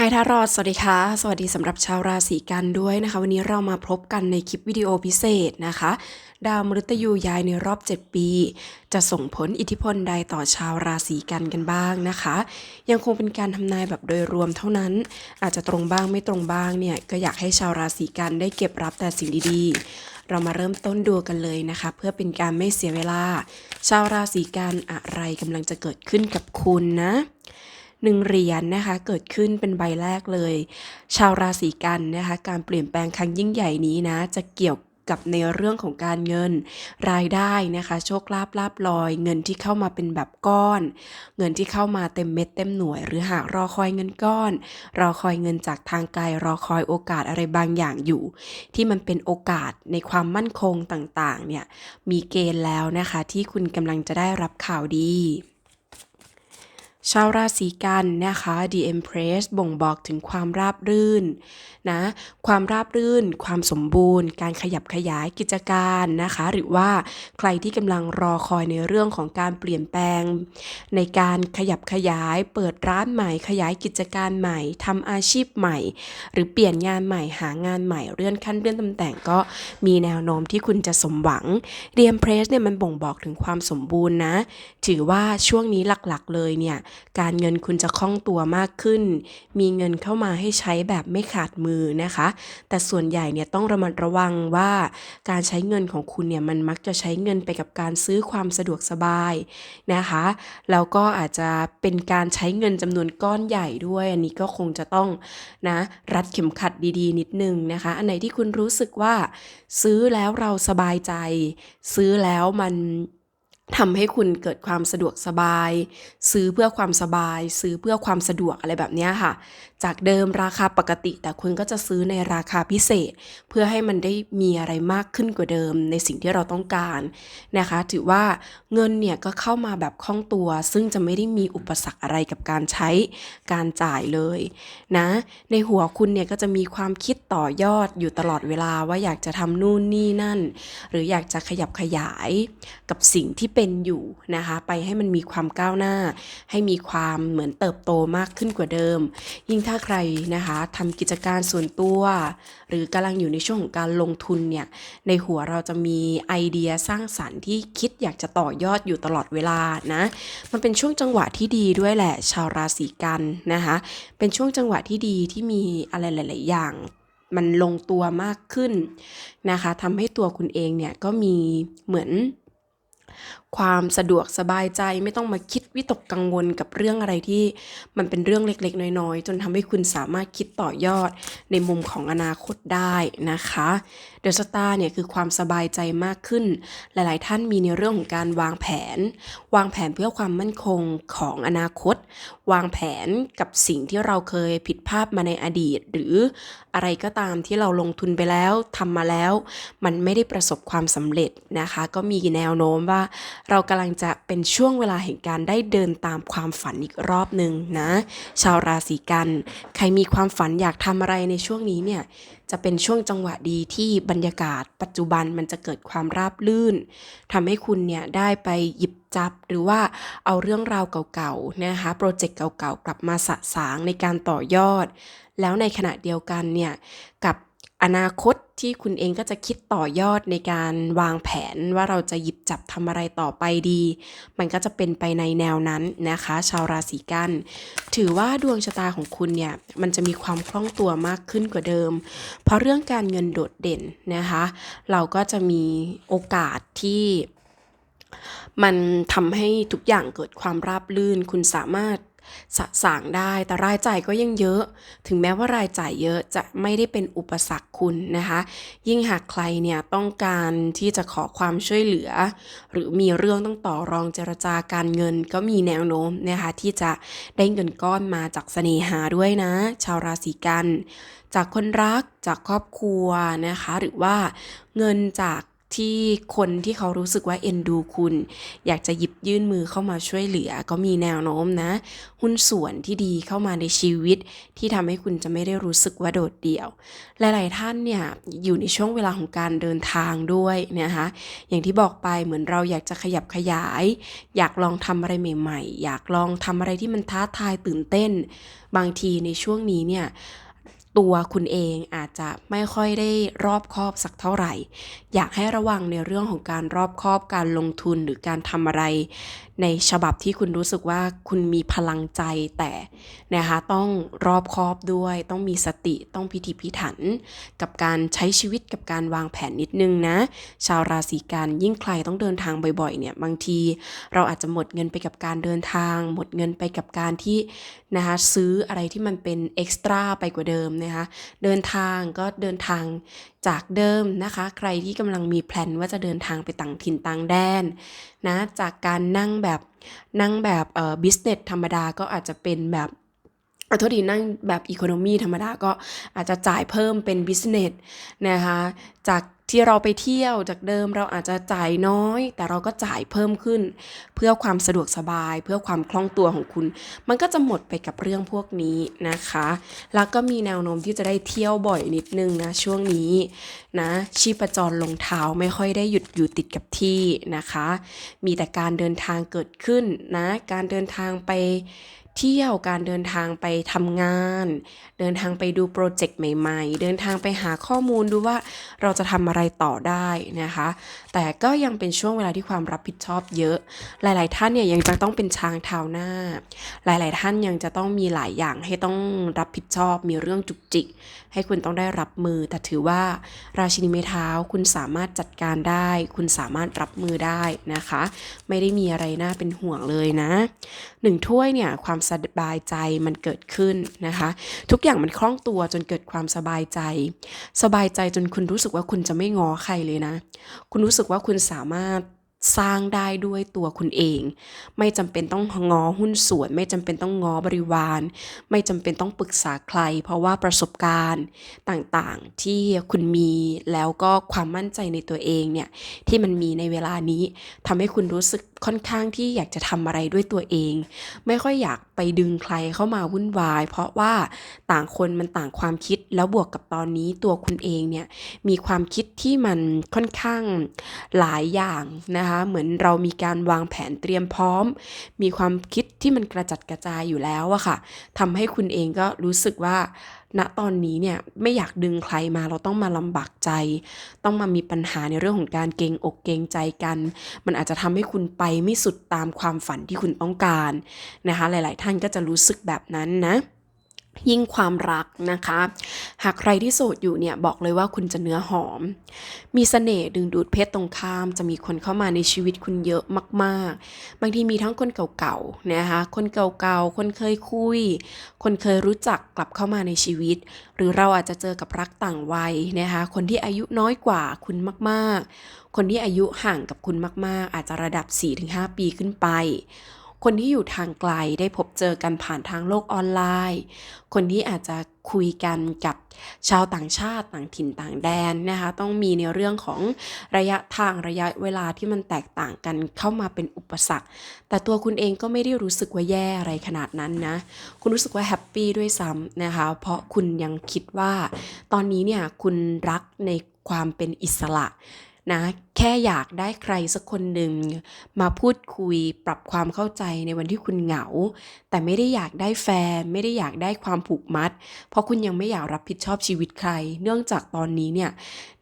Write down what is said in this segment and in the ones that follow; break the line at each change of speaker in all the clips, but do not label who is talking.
ไฮทารอดสวัสดีค่ะ สวัสดีสำหรับชาวราศีกันด้วยนะคะ วันนี้เรามาพบกันในคลิปวิดีโอพิเศษนะคะ ดาวมฤตยูย้ายในรอบ 7 ปี จะส่งผลอิทธิพลใดต่อชาวราศีกันกันบ้างนะคะ ยังคงเป็นการทำนายแบบโดยรวมเท่านั้น อาจจะตรงบ้างไม่ตรงบ้างเนี่ย ก็อยากให้ชาวราศีกันได้เก็บรับแต่สิ่งดีๆ เรามาเริ่มต้นดูกันเลยนะคะ เพื่อเป็นการไม่เสียเวลา ชาวราศีกันอะไรกำลังจะเกิดขึ้นกับคุณนะ หนึ่งเหรียญนะคะเกิดขึ้นเป็นใบแรกเลย ชาวราศีกันนะคะการเปลี่ยนแปลงครั้งยิ่งใหญ่นี้นะจะเกี่ยวกับในเรื่องของการเงินรายได้นะคะ โชคลาภลาบลอย เงินที่เข้ามาเป็นแบบก้อน เงินที่เข้ามาเต็มเม็ดเต็มหน่วย หรือหากรอคอยเงินก้อน รอคอยเงินจากทางไกลรอคอยโอกาสอะไรบางอย่างอยู่ ที่มันเป็นโอกาสในความมั่นคงต่างๆเนี่ยมีเกณฑ์แล้วนะคะ ที่คุณกำลังจะได้รับข่าวดี ชาวราศีกันนะคะ The Empress บ่งบอกถึงความราบรื่นนะความราบรื่น ความสมบูรณ์ การขยับขยายกิจการนะคะ หรือว่าใครที่กำลังรอคอยในเรื่องของการเปลี่ยนแปลง ในการขยับขยาย เปิดร้านใหม่ ขยายกิจการใหม่ทำอาชีพใหม่ หรือเปลี่ยนงานใหม่หางานใหม่เลื่อนขั้นเลื่อนตำแหน่งก็มีแนวโน้มที่คุณจะสมหวัง The Empress เนี่ยมันบ่งบอกถึงความสมบูรณ์นะ ถือว่าช่วงนี้หลักๆ เลยเนี่ยการเงินคุณจะคล่องตัวมากขึ้น มีเงินเข้ามาให้ใช้แบบไม่ขาดมือนะคะ แต่ส่วนใหญ่เนี่ยต้องระมัดระวังว่าการใช้เงินของคุณเนี่ยมันมักจะใช้เงินไปกับการซื้อความสะดวกสบายนะคะแล้วก็อาจจะเป็นการใช้เงินจำนวนก้อนใหญ่ด้วย อันนี้ก็คงจะต้องนะรัดเข็มขัดดีๆ นิดนึงนะคะ อันไหนที่คุณรู้สึกว่าซื้อแล้วเราสบายใจ ซื้อแล้วมัน ทำให้คุณเกิดความสะดวกสบาย ซื้อเพื่อความสบาย ซื้อเพื่อความสะดวกอะไรแบบนี้ค่ะ จากเดิมราคาปกติ แต่คุณก็จะซื้อในราคาพิเศษ เพื่อให้มันได้มีอะไรมากขึ้นกว่าเดิม ในสิ่งที่เราต้องการนะคะ ถือว่าเงินเนี่ยก็เข้ามาแบบคล่องตัว ซึ่งจะไม่ได้มีอุปสรรคอะไรกับการใช้การจ่ายเลยนะ ในหัวคุณเนี่ยก็จะมีความคิดต่อยอดอยู่ตลอดเวลาว่าอยากจะทำนู่นนี่นั่น หรืออยากจะขยับขยายกับสิ่งที่เป็นอยู่นะคะ ไปให้มันมีความก้าวหน้า ให้มีความเหมือนเติบโตมากขึ้นกว่าเดิม ยิ่งถ้าใครนะคะทำกิจการส่วนตัว หรือกำลังอยู่ในช่วงของการลงทุนเนี่ยในหัวเราจะมีไอเดียสร้างสรรค์ที่คิดอยากจะต่อยอดอยู่ตลอดเวลานะมันเป็นช่วงจังหวะที่ดีด้วยแหละ ชาวราศีกันนะคะเป็นช่วงจังหวะที่ดีที่มีอะไรหลาย ๆ อย่างมันลงตัวมากขึ้นนะคะทำให้ตัวคุณเองเนี่ยก็มีเหมือน ความสะดวกสบายใจไม่ต้องมาคิดวิตกกังวลกับเรื่องอะไรที่ มันเป็นเรื่องเล็กๆ น้อยๆ จนทำให้คุณสามารถคิดต่อยอดในมุมของอนาคตได้นะคะเดอะสตาร์เนี่ยคือความสบายใจมากขึ้น หลายๆ ท่านมีในเรื่องของการวางแผน วางแผนเพื่อความมั่นคงของอนาคต วางแผนกับสิ่งที่เราเคยผิดพลาดมาในอดีต หรืออะไรก็ตามที่เราลงทุนไปแล้วทำมาแล้ว มันไม่ได้ประสบความสำเร็จนะคะ ก็มีแนวโน้มว่าเรากำลังจะเป็นช่วงเวลาแห่งการได้เดินตามความฝันอีกรอบหนึ่งนะ ชาวราศีกัน ใครมีความฝันอยากทำอะไรในช่วงนี้เนี่ยจะเป็นช่วงจังหวะดีที่บรรยากาศ ปัจจุบันมันจะเกิดความราบลื่นทำให้คุณเนี่ยได้ไปหยิบจับหรือว่าเอาเรื่องราวเก่าๆนะคะโปรเจกต์เก่าๆกลับมาสะสางในการต่อยอด แล้วในขณะเดียวกันเนี่ยกับ อนาคตที่คุณเองก็จะคิดต่อยอดในการวางแผนว่าเราจะหยิบจับทำอะไรต่อไปดี มันก็จะเป็นไปในแนวนั้นนะคะ ชาวราศีกัน ถือว่าดวงชะตาของคุณเนี่ย มันจะมีความคล่องตัวมากขึ้นกว่าเดิม เพราะเรื่องการเงินโดดเด่นนะคะ เราก็จะมีโอกาสที่มันทำให้ทุกอย่างเกิดความราบรื่น คุณสามารถ สะสางได้แต่รายจ่ายก็ยังเยอะ ถึงแม้ว่ารายจ่ายเยอะจะไม่ได้เป็นอุปสรรคคุณนะคะ ยิ่งหากใครเนี่ยต้องการที่จะขอความช่วยเหลือ หรือมีเรื่องต้องต่อรองเจรจาการเงินก็มีแนวโน้มนะคะที่จะได้เงินก้อนมาจากเสน่หาด้วยนะ ชาวราศีกัน จากคนรักจากครอบครัวนะคะ หรือว่าเงินจาก ที่คนที่เขารู้สึกว่าเอ็นดูคุณ อยากจะหยิบยื่นมือเข้ามาช่วยเหลือ ก็มีแนวโน้มนะ หุ้นส่วนที่ดีเข้ามาในชีวิต ที่ทำให้คุณจะไม่ได้รู้สึกว่าโดดเดี่ยว หลายๆท่านเนี่ยอยู่ในช่วงเวลาของการเดินทางด้วยนะคะอย่างที่บอกไปเหมือนเราอยากจะขยับขยาย อยากลองทำอะไรใหม่ ๆ อยากลองทำอะไรที่มันท้าทายตื่นเต้น บางทีในช่วงนี้เนี่ย ตัวคุณเองอาจจะไม่ค่อยได้รอบคอบสักเท่าไหร่ อยากให้ระวังในเรื่องของการรอบคอบการลงทุนหรือการทำอะไร ในฉบับที่คุณรู้สึกว่าคุณมีพลังใจแต่นะคะต้องรอบคอบด้วย ต้องมีสติต้องพิถีพิถัน กับการใช้ชีวิตกับการวางแผนนิดนึงนะ ชาวราศีกันยิ่งใครต้องเดินทางบ่อยๆเนี่ยบางทีเราอาจจะหมดเงินไปกับการเดินทาง หมดเงินไปกับการที่นะคะซื้ออะไรที่มันเป็นเอ็กซ์ตร้าไปกว่าเดิมนะคะเดินทางก็เดินทาง จากเดิมนะคะ ใครที่กำลังมีแพลนว่าจะเดินทางไปต่างถิ่นต่างแดนนะจากการนั่งแบบนั่งแบบเอ่อบิสเนสธรรมดาก็อาจจะเป็นแบบ เอาทษดีนั่งแบบอีโคโนมีธรรมดาก็อาจจะจ่ายเพิ่มเป็นบิสเนสนะคะจากที่เราไปเที่ยวจากเดิมเราอาจจะจ่ายน้อย แต่เราก็จ่ายเพิ่มขึ้น เพื่อความสะดวกสบาย เพื่อความคล่องตัวของคุณ มันก็จะหมดไปกับเรื่องพวกนี้นะคะ แล้วก็มีแนวโน้มที่จะได้เที่ยวบ่อยนิดนึงนะช่วงนี้นะชีพจรลงเท้าไม่ค่อยได้หยุดอยู่ติดกับที่นะคะ มีแต่การเดินทางเกิดขึ้นนะการเดินทางไป เที่ยวการเดินทางไปทำงาน เดินทางไปดูโปรเจกต์ใหม่ ๆ เดินทางไปหาข้อมูลดูว่าเราจะทำอะไรต่อได้นะคะ แต่ก็ยังเป็นช่วงเวลาที่ความรับผิดชอบเยอะ หลาย ๆ ท่านเนี่ยยังจะต้องเป็นช้างเท้าหน้า หลาย ๆ ท่านยังจะต้องมีหลายอย่างให้ต้องรับผิดชอบมีเรื่องจุกจิก ให้คุณต้องได้รับมือ แต่ถือว่าราชินีไม้เท้าคุณสามารถจัดการได้ คุณสามารถรับมือได้นะคะ ไม่ได้มีอะไรน่าเป็นห่วงเลยนะหนึ่งถ้วยเนี่ยความสบายใจมันเกิดขึ้นนะคะ ทุกอย่างมันคล่องตัวจนเกิดความสบายใจ สบายใจจนคุณรู้สึกว่าคุณจะไม่งอใครเลยนะ คุณรู้สึกว่าคุณสามารถสร้างได้ด้วยตัวคุณเอง ไม่จำเป็นต้องงอหุ้นส่วน ไม่จำเป็นต้องงอบริวาร ไม่จำเป็นต้องปรึกษาใคร เพราะว่าประสบการณ์ต่างๆที่คุณมีแล้วก็ความมั่นใจในตัวเองเนี่ยที่มันมีในเวลานี้ทำให้คุณรู้สึก ค่อนข้างที่อยากจะทำอะไรด้วยตัวเอง ไม่ค่อยอยากไปดึงใครเข้ามาวุ่นวาย เพราะว่าต่างคนมันต่างความคิดแล้วบวกกับตอนนี้ตัวคุณเองเนี่ยมีความคิดที่มันค่อนข้างหลายอย่างนะคะเหมือนเรามีการวางแผนเตรียมพร้อม มีความคิดที่มันกระจัดกระจายอยู่แล้วอะค่ะทำให้คุณเองก็รู้สึกว่า ณตอนนี้เนี่ยไม่อยากดึงใครมาเราต้องมาลำบากใจ ต้องมามีปัญหาในเรื่องของการเกรงอกเกรงใจกัน มันอาจจะทำให้คุณไปไม่สุดตามความฝันที่คุณต้องการนะคะ หลาย ๆ ท่านก็จะรู้สึกแบบนั้นนะยิ่งความรักนะคะ หากใครที่โสดอยู่เนี่ยบอกเลยว่าคุณจะเนื้อหอม มีเสน่ห์ดึงดูดเพศตรงข้าม จะมีคนเข้ามาในชีวิตคุณเยอะมากๆ บางทีมีทั้งคนเก่าๆนะคะคนเก่าๆ คนเคยคุย คนเคยรู้จักกลับเข้ามาในชีวิต หรือเราอาจจะเจอกับรักต่างวัยนะคะคนที่อายุน้อยกว่าคุณมากๆ คนที่อายุห่างกับคุณมากๆ อาจจะระดับ 4-5 ปีขึ้นไป คนที่อยู่ทางไกลได้พบเจอกันผ่านทางโลกออนไลน์ คนที่อาจจะคุยกันกับชาวต่างชาติต่างถิ่นต่างแดนนะคะ ต้องมีในเรื่องของระยะทางระยะเวลาที่มันแตกต่างกันเข้ามาเป็นอุปสรรค แต่ตัวคุณเองก็ไม่ได้รู้สึกว่าแย่อะไรขนาดนั้นนะ คุณรู้สึกว่าแฮปปี้ด้วยซ้ำนะคะ เพราะคุณยังคิดว่า ตอนนี้เนี่ยคุณรักในความเป็นอิสระ นะแค่อยากได้ใครสักคนหนึ่งมาพูดคุยปรับความเข้าใจในวันที่คุณเหงา แต่ไม่ได้อยากได้แฟน ไม่ได้อยากได้ความผูกมัด เพราะคุณยังไม่อยากรับผิดชอบชีวิตใคร เนื่องจากตอนนี้เนี่ย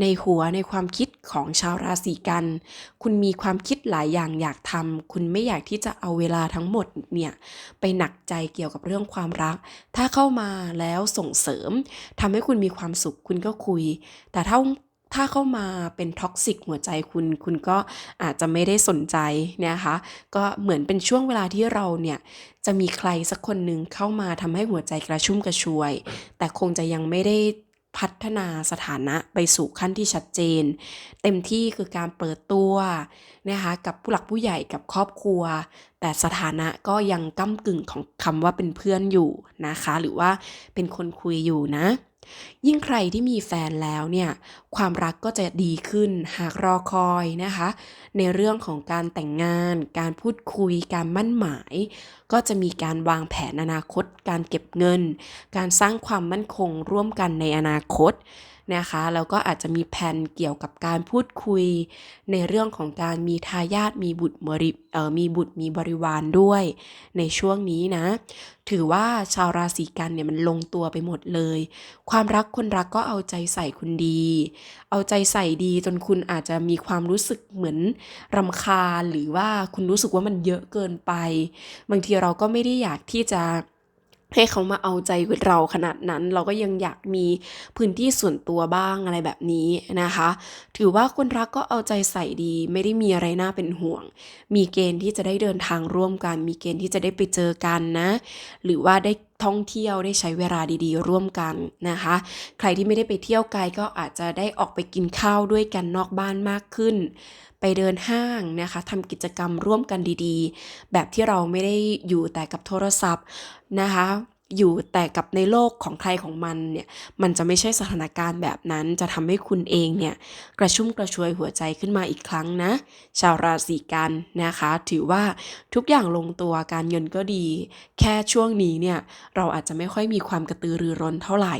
ในหัวในความคิดของชาวราศีกัน คุณมีความคิดหลายอย่างอยากทำคุณไม่อยากที่จะเอาเวลาทั้งหมดเนี่ยไปหนักใจเกี่ยวกับเรื่องความรัก ถ้าเข้ามาแล้วส่งเสริมทำให้คุณมีความสุขคุณก็คุย แต่ถ้า ถ้าเข้ามาเป็นท็อกซิกหัวใจคุณคุณก็อาจจะไม่ได้สนใจนะคะ ก็เหมือนเป็นช่วงเวลาที่เราเนี่ยจะมีใครสักคนหนึ่งเข้ามาทำให้หัวใจกระชุ่มกระชวย แต่คงจะยังไม่ได้พัฒนาสถานะไปสู่ขั้นที่ชัดเจน เต็มที่คือการเปิดตัวนะคะกับผู้หลักผู้ใหญ่กับครอบครัว แต่สถานะก็ยังก้ากึ่งของคำว่าเป็นเพื่อนอยู่นะคะ หรือว่าเป็นคนคุยอยู่นะ ยิ่งใครที่มีแฟนแล้วเนี่ย ความรักก็จะดีขึ้นหากรอคอยนะคะ ในเรื่องของการแต่งงาน การพูดคุย การมั่นหมาย ก็จะมีการวางแผนอนาคต การเก็บเงิน การสร้างความมั่นคงร่วมกันในอนาคตนะคะแล้วก็อาจจะมีแผนเกี่ยวกับการพูดคุย ในเรื่องของการมีทายาทมีบุตรบริเอ่อมีบุตรมีบริวารด้วย ในช่วงนี้นะ ถือว่าชาวราศีกันเนี่ยมันลงตัวไปหมดเลย ความรักคนรักก็เอาใจใส่คุณดี เอาใจใส่ดีจนคุณอาจจะมีความรู้สึกเหมือนรำคาญหรือว่าคุณรู้สึกว่ามันเยอะเกินไป บางทีเราก็ไม่ได้อยากที่จะ ให้เขามาเอาใจเราขนาดนั้น เราก็ยังอยากมีพื้นที่ส่วนตัวบ้างอะไรแบบนี้นะคะ ถือว่าคนรักก็เอาใจใส่ดี ไม่ได้มีอะไรน่าเป็นห่วง มีเกณฑ์ที่จะได้เดินทางร่วมกัน มีเกณฑ์ที่จะได้ไปเจอกันนะ หรือว่าได้ ท่องเที่ยวได้ใช้เวลาดีๆ ร่วมกันนะคะ ใครที่ไม่ได้ไปเที่ยวไกลก็อาจจะได้ออกไปกินข้าวด้วยกันนอกบ้านมากขึ้น ไปเดินห้างนะคะทำกิจกรรมร่วมกันดีๆ แบบที่เราไม่ได้อยู่แต่กับโทรศัพท์นะคะ อยู่แต่กับในโลกของใครของมันเนี่ย มันจะไม่ใช่สถานการณ์แบบนั้น จะทำให้คุณเองเนี่ย กระชุ่มกระชวยหัวใจขึ้นมาอีกครั้งนะ ชาวราศีกันนะคะ ถือว่าทุกอย่างลงตัวการเงินก็ดี แค่ช่วงนี้เนี่ย เราอาจจะไม่ค่อยมีความกระตือรือร้นเท่าไหร่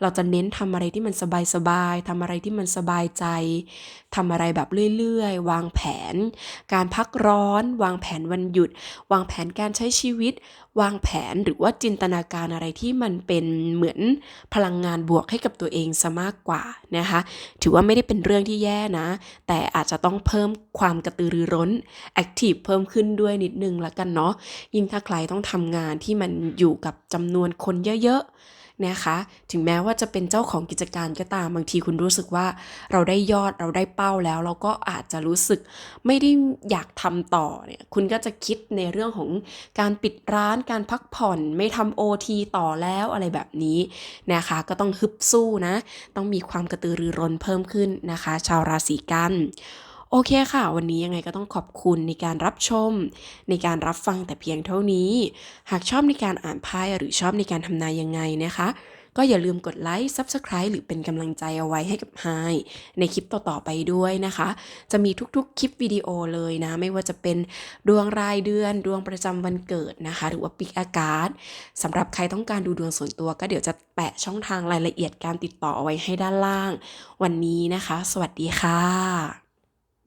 เราจะเน้นทำอะไรที่มันสบายๆทำอะไรที่มันสบายใจทำอะไรแบบเรื่อยๆ วางแผน การพักร้อน วางแผนวันหยุด วางแผนการใช้ชีวิตวางแผนหรือว่าจินตนาการอะไรที่มันเป็นเหมือนพลังงานบวกให้กับตัวเองซะมากกว่านะคะ ถือว่าไม่ได้เป็นเรื่องที่แย่นะ แต่อาจจะต้องเพิ่มความกระตือรือร้นแอคทีฟเพิ่มขึ้นด้วยนิดนึงละกันเนาะยิ่งถ้าใครต้องทำงานที่มันอยู่กับจำนวนคนเยอะๆ นะคะ ถึงแม้ว่าจะเป็นเจ้าของกิจการก็ตามบางทีคุณรู้สึกว่าเราได้ยอดเราได้เป้าแล้ว เราก็อาจจะรู้สึกไม่ได้อยากทำต่อเนี่ยคุณก็จะคิดในเรื่องของการปิดร้านการพักผ่อนไม่ทำโอทีต่อแล้วอะไรแบบนี้นะคะ ก็ต้องฮึบสู้นะ ต้องมีความกระตือรือร้นเพิ่มขึ้นนะคะ ชาวราศีกัน โอเคค่ะ วันนี้ยังไงก็ต้องขอบคุณในการรับชม ในการรับฟังแต่เพียงเท่านี้ หากชอบในการอ่านไพ่หรือชอบในการทำนายยังไงนะคะ ก็อย่าลืมกดไลค์ Subscribe หรือเป็นกำลังใจเอาไว้ให้กับไฮในคลิปต่อ ๆ ไปด้วยนะคะ จะมีทุกๆ คลิปวิดีโอเลยนะ ไม่ว่าจะเป็นดวงรายเดือน ดวงประจำวันเกิดนะคะ หรือว่าปิกอากาศสำหรับใครต้องการดูดวงส่วนตัว ก็เดี๋ยวจะแปะช่องทางรายละเอียดการติดต่อเอาไว้ให้ด้านล่าง วันนี้นะคะ สวัสดีค่ะ